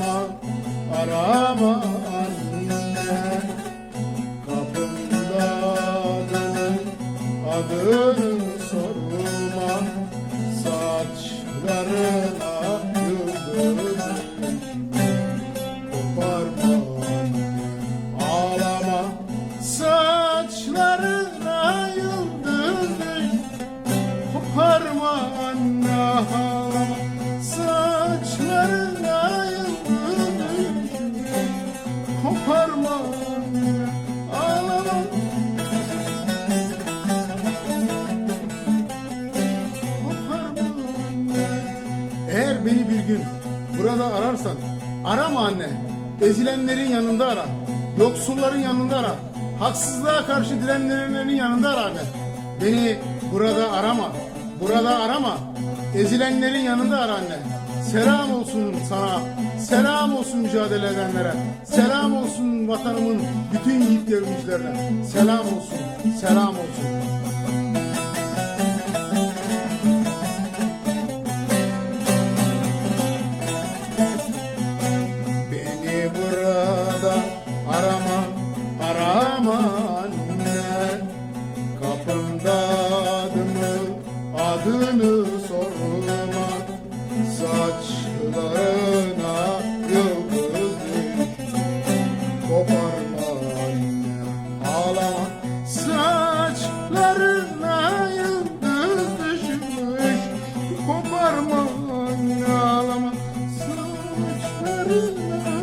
arama, arama anne. Kapımda dönüp adını sorma. Saçlarına Eğer beni bir gün burada ararsan arama anne. Ezilenlerin yanında ara. Yoksulların yanında ara. Haksızlığa karşı direnenlerin yanında ara anne. Beni burada arama. Burada arama. Ezilenlerin yanında ara anne. Selam olsun sana. Selam olsun mücadele edenlere. Selam olsun vatanımın bütün yiğit devrimcilerine. Selam olsun. Selam olsun. Thank you.